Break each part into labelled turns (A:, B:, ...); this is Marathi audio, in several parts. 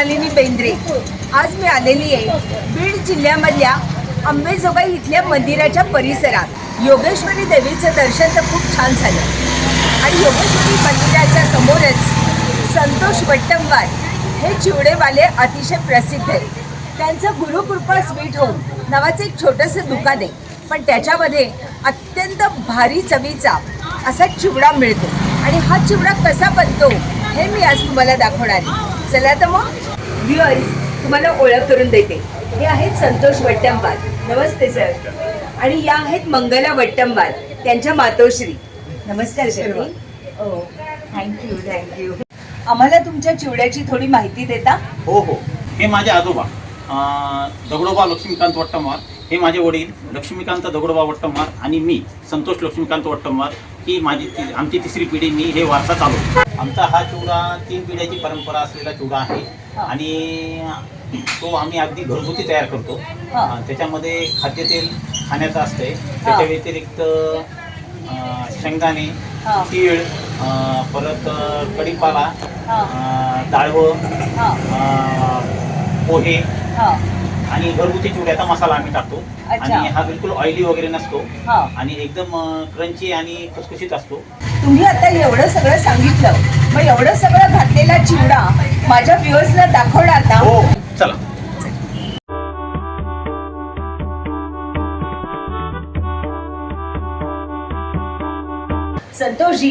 A: मृणालिनी बेंद्रे. आज मी आलेली आहे बीड जिल्ह्यामधल्या अंबेजोगाई इथल्या मंदिराच्या परिसरात. योगेश्वरी देवीचं दर्शन तर खूप छान झालं. आणि योगेश्वरी मंदिराच्या समोरच संतोष वट्टमवार हे चिवडेवाले अतिशय प्रसिद्ध आहेत. त्यांचं गुरुकृपा स्वीट होम नावाचं एक छोटंसं दुकान आहे. पण त्याच्यामध्ये अत्यंत भारी चवीचा असा चिवडा मिळतो. आणि हा चिवडा कसा बनतो हे मी आज तुम्हाला दाखवणार आहे. चला तर मग व्ह्युअर्स तुम्हाला ओळख करून देते. हे आहेत संतोष वट्टंबार नमस्ते सर आणि या आहेत मंगला वट्टंबार त्यांच्या मातोश्री. नमस्कार सर हो थँक्यू थँक्यू आम्हाला तुमच्या चिवड्याची थोडी माहिती देता?
B: हो हो. हे माझे आजोबा. दगडोबा लक्ष्मीकांत वट्टमार हे माझे वडील लक्ष्मीकांत दगडोबा वट्टमार आणि मी संतोष लक्ष्मीकांत वट्टमार ही माझी आमची तिसरी पिढी मी हे वारसा चालू आमचा हा चिवडा तीन पिढ्याची परंपरा असलेला चिवडा आहे. आणि तो आम्ही अगदी घरगुती तयार करतो.
A: हा.
B: त्याच्यामध्ये खाद्यतेल खाण्याचं असतंय. त्याच्या व्यतिरिक्त शेंगदाणे. तीळ परत कढीपाला डाळवं पोहे आणि घरगुती चिवड्याचा मसाला आम्ही टाकतो. आणि हा बिलकुल ऑइली वगैरे नसतो. आणि एकदम क्रंची आणि खुसखुशीत असतो.
A: तुम्ही आता एवढं सगळं सांगितलं मग एवढं सगळं घातलेला चिवडा माझ्या व्ह्युअर्सला दाखवणार ना
B: हो चला.
A: संतोषजी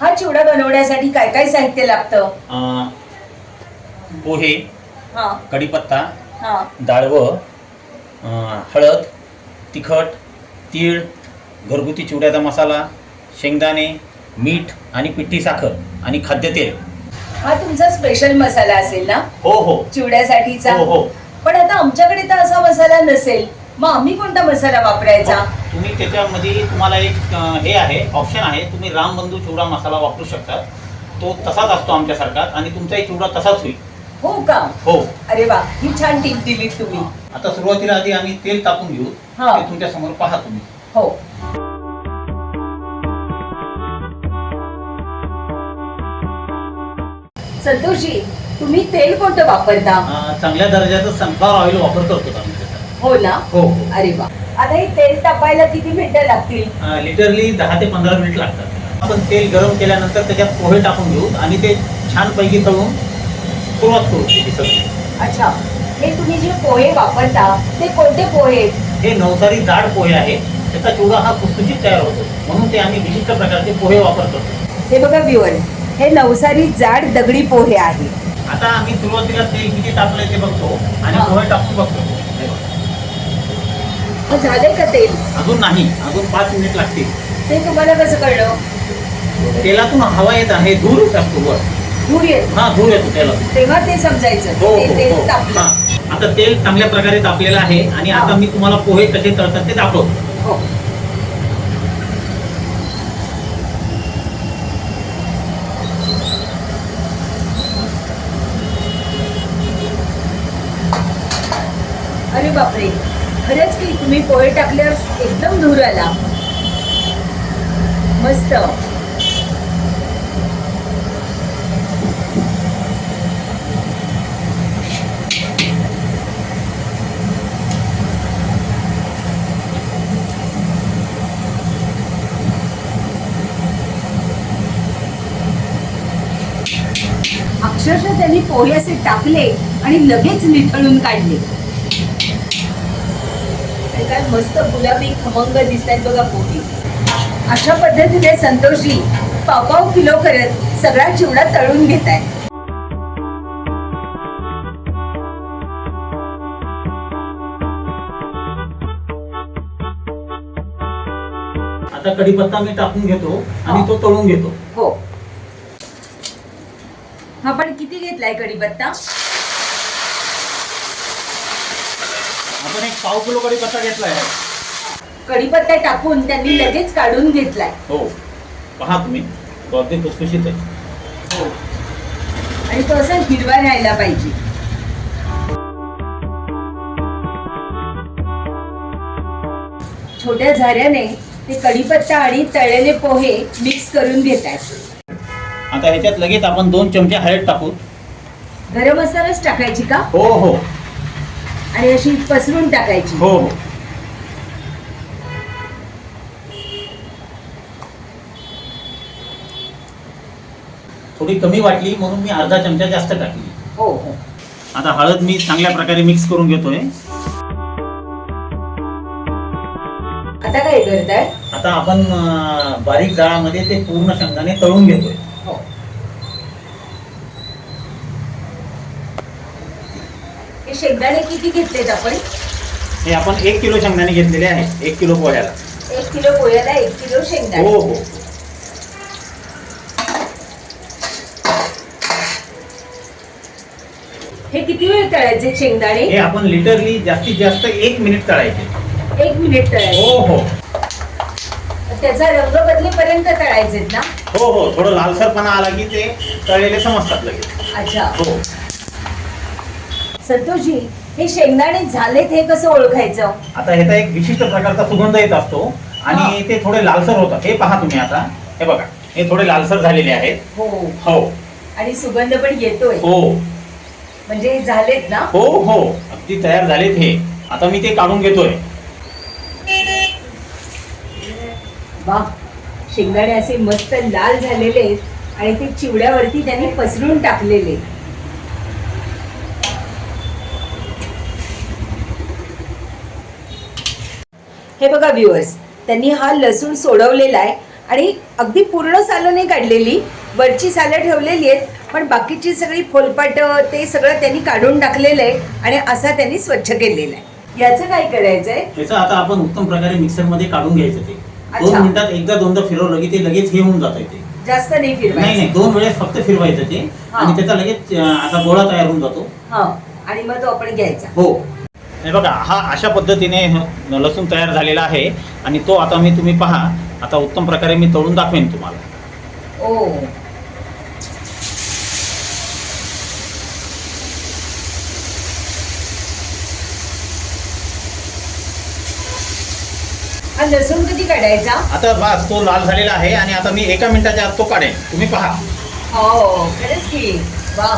A: हा चिवडा बनवण्यासाठी काय काय साहित्य लागतं?
B: अं, पोहे
A: हा.
B: कढीपत्ता
A: हा.
B: डाळवं अं, हळद तिखट तीळ घरगुती चिवड्याचा मसाला शेंगदाणे मीठ आणि पिठी साखर आणि खाद्यतेल.
A: हा तुमचा स्पेशल मसाला असेल ना?
B: हो हो.
A: चिवड्यासाठीचा?
B: हो हो.
A: पण आता आमच्याकडे तर असा मसाला नसेल. मग आम्ही कोणता मसाला वापरायचा?
B: तुम्ही त्याच्यामध्ये तुम्हाला एक अं, हे आहे ऑप्शन आहे. तुम्ही रामबंधू चिवडा मसाला वापरू शकता. तो तसाच असतो आमच्यासारखा आणि तुमचाही चिवडा तसाच होईल.
A: हो का?
B: हो.
A: अरे वा ही छान टीप दिलीत तुम्ही.
B: आता सुरुवातीला आधी आम्ही तेल टाकून घेऊ.
A: हा.
B: ते तुमच्यासमोर पहा तुम्ही.
A: हो. संतोषजी तुम्ही तेल कोणतं वापरता?
B: अं, चांगल्या दर्जाचं सनफ्लॉवर ऑइल वापर करतो आम्ही त्याचा.
A: हो ना?
B: हो हो.
A: अरे वा. आता हे तेल तापायला किती मिनिटं लागतील?
B: लिटरली दहा ते पंधरा मिनिट लागतात. आपण तेल गरम केल्यानंतर त्याच्यात पोहे टाकून घेऊ आणि ते छानपैकी तळून सुरुवात करू त्याची सगळी.
A: अच्छा. हे तुम्ही जे पोहे वापरता ते कोणते पोहे? आहेत?
B: हे नवसारी जाड पोहे आहे त्याचा चिवडा हा खुसखुशीत तयार होतो. म्हणून ते आम्ही विशिष्ट प्रकारचे पोहे वापरतो.
A: हे बघा व्ह्युअर हे नवसारी जाड दगडी पोहे आहे.
B: आता आम्ही सुरुवातीला तेल किती टाकलंय ते बघतो आणि
A: हा.
B: पोहे टाकून बघतो.
A: मग झालंय का तेल?
B: अजून नाही. अजून पाच मिनिट लागतील.
A: ते तुम्हाला कसं कळलं?
B: तेलातून हवा येत आहे धूर असतो वर.
A: धूर येत.
B: हा धूर येतो तेलातून.
A: तेव्हा ते समजायचं.
B: हो
A: ते
B: हो
A: तेल
B: हो
A: तापलं.
B: हा. आता तेल चांगल्या प्रकारे तापलेलं आहे आणि आता
A: हा.
B: मी तुम्हाला पोहे कसे तळतात ते दाखवतो.
A: हो. बापरे. खरंच की तुम्ही पोहे टाकल्यावर एकदम धूर आला. मस्त. अक्षरशः त्यांनी पोहे असे टाकले आणि लगेच निथळून काढले. मस्त गुलाबी खमंग दिसत आहेत बघा पोहे अशा पद्धतीने संतोषजी पाव किलो करत सगळा चिवडा तळून घेत आहे
B: आता कढीपत्ता मी टाकून घेतो आणि
A: हा.
B: तो तळून घेतो.
A: हो. आपण किती घेतलाय कढीपत्ता?
B: आपण एक पाव किलो कढीपत्ता घेतला आहे
A: कढीपत्ता टाकून त्यांनी लगेच काढून घेतलाय.
B: हो. पहा तुम्ही. तो अगदी खुसखुशीत आहे.
A: हो. आणि तो असा हिरवा राहायला पाहिजे. छोट्या झाऱ्याने ते कढीपत्ता आणि तळलेले पोहे मिक्स करून घेत आहेत
B: आता ह्याच्यात लगेच आपण दोन चमचे हळद टाकू.
A: गरम असतानाच टाकायची का?
B: हो हो.
A: आणि अशी पसरून टाकायची.
B: हो. हो थोडी कमी वाटली म्हणून मी अर्धा चमचा जास्त टाकली.
A: हो. हो
B: आता हळद मी चांगल्या प्रकारे मिक्स करून घेतोय.
A: आता काय करताय?
B: आता आपण अं, बारीक जाळामध्ये ते पूर्ण शेंगदाणे तळून घेतोय
A: हो हे शेंगदाणे किती घेतलेत आपण?
B: हे आपण एक किलो शेंगदाणे घेतलेले आहेत. एक किलो पोह्याला.
A: एक किलो पोह्याला एक किलो
B: हो
A: शेंगदाणे.
B: हो
A: हे. किती वेळ तळायचे शेंगदाणे?
B: हे आपण लिटरली जास्तीत जास्त एक मिनिट तळायचे.
A: एक मिनिट तळायचे.
B: हो हो.
A: त्याचा रंग बदलेपर्यंत तळायचे ना?
B: हो हो. थोडं लालसरपणा आला की ते तळलेले समजतात लगेच.
A: अच्छा.
B: हो.
A: संतोषजी हे शेंगदाणे झालेत हे कसं ओळखायचं?
B: आता ह्याचा एक विशिष्ट प्रकारचा सुगंध येत असतो आणि ते थोडे लालसर होतात. हे पहा तुम्ही आता. हे बघा हे थोडे लालसर झालेले आहेत.
A: हो.
B: हो.
A: आणि सुगंध पण येतोय.
B: हो.
A: म्हणजे हे झालेत ना?
B: हो हो. अगदी तयार झालेत हे. आता मी ते काढून घेतोय.
A: वा. शेंगदाणे असे मस्त लाल झालेले आहेत आणि ते चिवड्यावरती त्यांनी पसरून टाकलेले हे बघा व्ह्युअर्स त्यांनी हा लसूण सोडवलेला आहे आणि अगदी पूर्ण सालं नाही काढलेली वरची सालं ठेवलेली आहेत पण बाकीची सगळी फोलपाट ते सगळं त्यांनी काढून टाकलेलं आहे आणि असा त्यांनी स्वच्छ केलेला आहे. याचं काय करायचंय?
B: ह्याचं आता आपण उत्तम प्रकारे मिक्सरमध्ये काढून घ्यायचं ते. दोन. मिनिटात एकदा दोनदा फिरवलं की ते लगेच हे होऊन जात ते.
A: जास्त नाही
B: नाही
A: फिरवायचं.
B: नाही दोन वेळेस फक्त फिरवायचं ते. आणि त्याचा लगेच असा गोळा तयार होऊन जातो.
A: आणि मग तो आपण घ्यायचा.
B: हो. हे बघा हा अशा पद्धतीने लसूण तयार झालेला आहे आणि तो आता मी तुम्ही पहा आता उत्तम प्रकारे मी तळून दाखवेन तुम्हाला.
A: ओ. लसूण कधी काढायचा?
B: आता बस तो लाल झालेला आहे आणि आता मी एका मिनिटाच्या आत तो काढेन. तुम्ही पहा.
A: हो खरंच की. वा.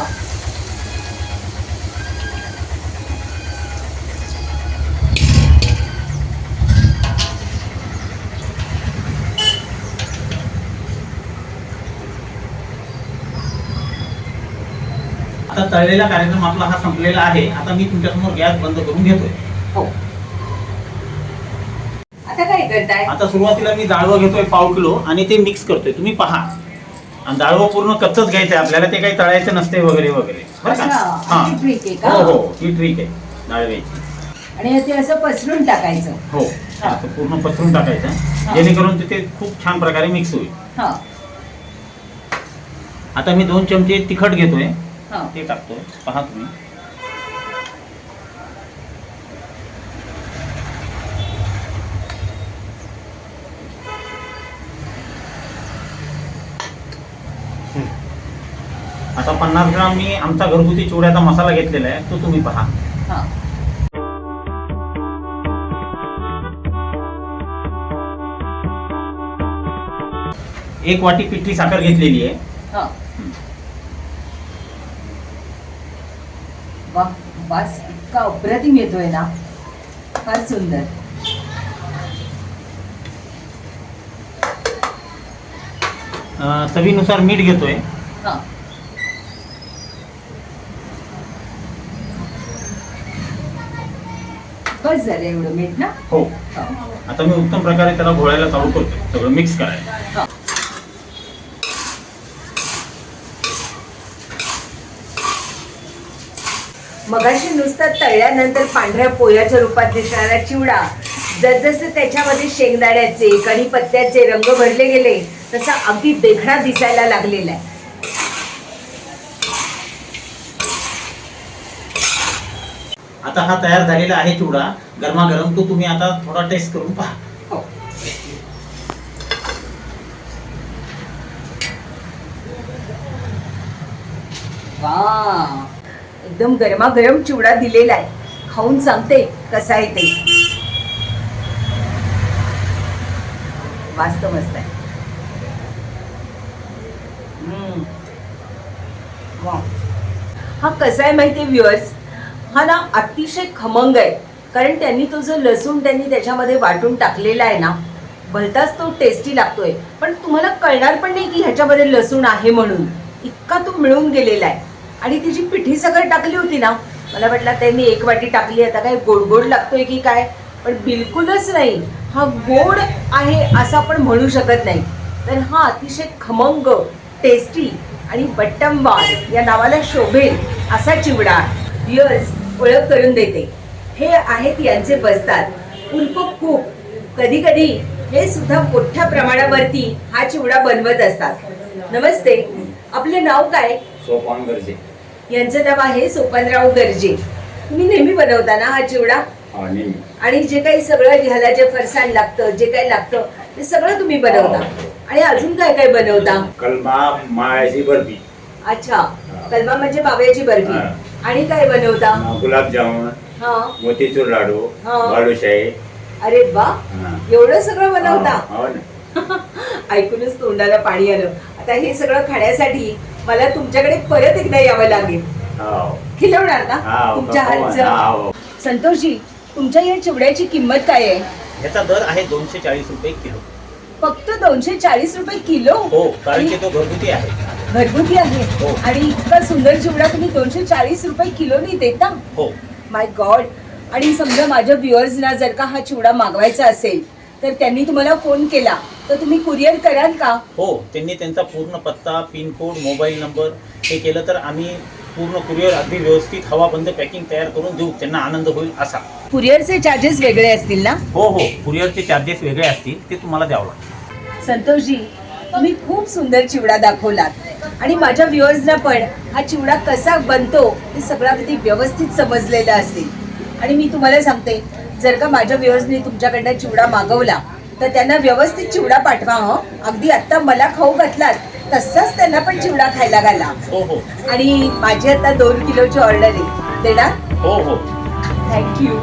B: आता तळलेला कार्यक्रम आपला हा संपलेला आहे. आता मी तुमच्यासमोर गॅस बंद करून घेतोय.
A: हो. आता काय करताय?
B: आता सुरुवातीला मी डाळवं घेतोय पाव किलो आणि ते मिक्स करतोय. तुम्ही पहा. आणि डाळवं पूर्ण कच्चच घ्यायचं आहे आपल्याला. ते काही तळायचं नसते वगैरे वगैरे. बरं का?
A: अच्छा,
B: हा
A: trick आहे का?
B: हो हो. ही ट्रिक आहे. डाळव्याची
A: आणि ते असं पसरून टाकायचं.
B: हो.
A: हा.
B: असं पूर्ण पसरून टाकायचं. जेणेकरून ते- ते खूप छान प्रकारे मिक्स होईल.
A: हा.
B: आता मी दोन चमचे तिखट घेतोय.
A: हा.
B: ते टाकतोय पहा तुम्ही. आता पन्नास ग्राम मी आमचा घरगुती चिवड्याचा मसाला घेतलेला आहे. तो तुम्ही पहा.
A: हा.
B: एक वाटी पिठी साखर घेतलेली आहे
A: हा वा वास इतका अप्रतिम येतोय ना. फार सुंदर.
B: अं, चवीनुसार मीठ घेतोय.
A: हा. बस झालं एवढं मीठ ना?
B: हो.
A: हा.
B: आता मी उत्तम प्रकारे त्याला घोळायला चालू करतोय. सगळं मिक्स करायला.
A: मगाशी नुसतं तळल्यानंतर पांढऱ्या पोह्याच्या रूपात दिसणारा चिवडा जसजसे त्याच्यामध्ये शेंगदाण्याचे कढीपत्त्याचे रंग भरले गेले तसा अगदी देखणा दिसायला लागलेला आहे.
B: आता हा तयार झालेला आहे चिवडा. गरमागरम तो तुम्ही आता थोडा टेस्ट करून पहा.
A: हो. वा एकदम गरमागरम चिवडा दिलेला आहे. खाऊन सांगते कसा आहे ते. वास्तव मस्त आहे. हम्म. हा कसा आहे माहिती आहे व्ह्युअर्स हा ना अतिशय खमंग आहे. कारण त्यांनी तो जो लसूण त्यांनी त्याच्यामध्ये वाटून टाकलेला आहे ना भलताच तो टेस्टी लागतोय. पण तुम्हाला कळणार पण नाही की ह्याच्यामध्ये लसूण आहे म्हणून. इतका तो मिळून गेलेला आहे. आणि ती जी पिठी सगळं टाकली होती ना मला वाटलं त्यांनी एक वाटी टाकली आता काय गोड गोड लागतोय की काय? पण बिलकुलच नाही. हा गोड आहे असं आपण म्हणू शकत नाही. तर हा अतिशय खमंग टेस्टी आणि बट्टंबार या नावाला शोभेल असा चिवडा यस ओळख करून देते. हे आहेत यांचे बसतात. उल्फ खूप. कधी कधी हे सुद्धा मोठ्या प्रमाणावरती हा चिवडा बनवत असतात. नमस्ते. आपले नाव काय?
C: सोपान गरजे.
A: यांचं नाव आहे सोपानराव गर्जे. तुम्ही नेहमी बनवता ना हा चिवडा?
C: हा
A: आणि जे काही सगळं ह्याला जे फरसाण लागतं जे काही लागतं ते सगळं तुम्ही बनवता. आणि अजून काय काय बनवता?
C: कलमा माळ्याची बर्फी.
A: अच्छा. कलमा म्हणजे बावयाची बर्फी.
C: हा.
A: आणि काय बनवता?
C: गुलाबजामुन
A: हा.
C: मोतीचूर लाडू
A: हा.
C: बालुशाही.
A: अरे वा.
C: हा.
A: एवढं सगळं बनवता?
C: हा, हो ना.
A: ऐकूनच तोंडाला पाणी आलं. आता हे सगळं खाण्यासाठी मला तुमच्याकडे परत एकदा यावं लागेल.
C: हो.
A: खिलवणार ना?
C: हा,
A: तुमच्या
C: हो,
A: हातचं. संतोषजी तुमच्या या चिवड्याची किंमत काय आहे?
B: ह्याचा दर आहे दोनशे चाळीस रुपये किलो.
A: फक्त दोनशे चाळीस रुपये किलो?
B: हो कारण की तो घरगुती आहे.
A: घरगुती आहे.
B: हो.
A: आणि इतका सुंदर चिवडा तुम्ही दोनशे चाळीस रुपये किलोनी देता?
B: हो.
A: माय गॉड आणि समजा माझ्या व्ह्युअर्सना जर का हा चिवडा मागवायचा असेल तर त्यांनी तुम्हाला फोन केला. तर तुम्ही कुरिअर कराल का?
B: हो त्यांनी त्यांचा पूर्ण पत्ता पिनकोड मोबाईल नंबर हे केलं तर आम्ही पूर्ण कुरिअर अगदी व्यवस्थित हवाबंद पॅकिंग तयार करून देऊ. त्यांना आनंद होईल असा.
A: कुरिअरचे चार्जेस वेगळे असतील ना?
B: हो हो. कुरिअरचे चार्जेस वेगळे असतील ते तुम्हाला द्यावं लागतील
A: संतोषजी तुम्ही खूप सुंदर चिवडा दाखवलात. आणि माझ्या व्ह्युअर्सना पण हा चिवडा कसा बनतो हे सगळं अगदी व्यवस्थित समजलेलं असेल. आणि मी तुम्हाला सांगते जर का माझ्या व्ह्युअर्सनी तुमच्याकडनं चिवडा मागवला तर त्यांना व्यवस्थित चिवडा पाठवा हं. अगदी आत्ता मला खाऊ घातलात तसाच त्यांना पण चिवडा खायला घाला.
B: हो हो.
A: आणि माझी आता दोन किलोची ऑर्डर आहे. देणार?
B: हो हो.
A: थँक्यू.